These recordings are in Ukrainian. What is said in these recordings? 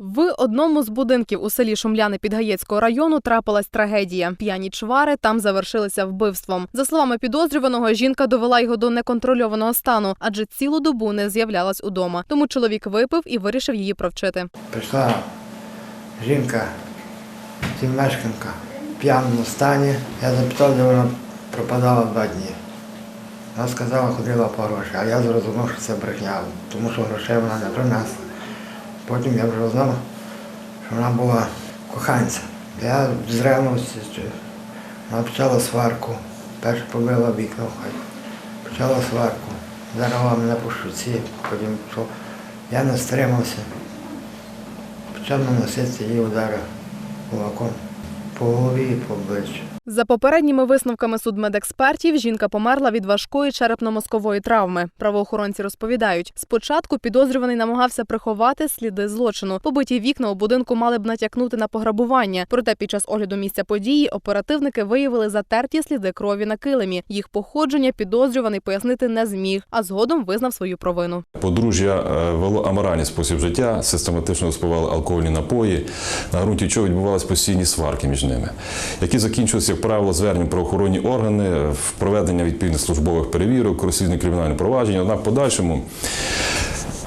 В одному з будинків у селі Шумляни Підгаєцького району трапилась трагедія. П'яні чвари там завершилися вбивством. За словами підозрюваного, жінка довела його до неконтрольованого стану, адже цілу добу не з'являлась удома. Тому чоловік випив і вирішив її провчити. Прийшла жінка, мешканка в п'яному стані. Я запитав, де вона пропадала два дні. Вона сказала, ходила по гроші, а я зрозумів, що це брехня, тому що грошей вона не принесла. Потім я вже знав, що вона була коханцем. Я з ревності, вона почала сварку. Перше побила вікна хаті. Почала сварку. Зарала мене по шуці, потім що я не стримався. Почав наносити її удари кулаком по голові і по обличчю. За попередніми висновками судмедекспертів, жінка померла від важкої черепно-мозкової травми. Правоохоронці розповідають, спочатку підозрюваний намагався приховати сліди злочину. Побиті вікна у будинку мали б натякнути на пограбування. Проте під час огляду місця події оперативники виявили затерті сліди крові на килимі. Їх походження підозрюваний пояснити не зміг, а згодом визнав свою провину. Подружжя е, вело аморальний спосіб життя, систематично спивали алкогольні напої, на ґрунті чого відбувалися постійні сварки між ними, які закінчилися, правило, звернень про правоохоронні органи, в проведення відповідних службових перевірок, розслідування кримінальне провадження. Однак в подальшому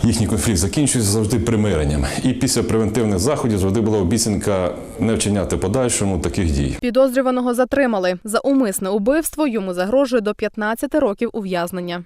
їхній конфлікт закінчується завжди примиренням. І після превентивних заходів завжди була обіцянка не вчиняти подальшому таких дій. Підозрюваного затримали за умисне убивство. Йому загрожує до 15 років ув'язнення.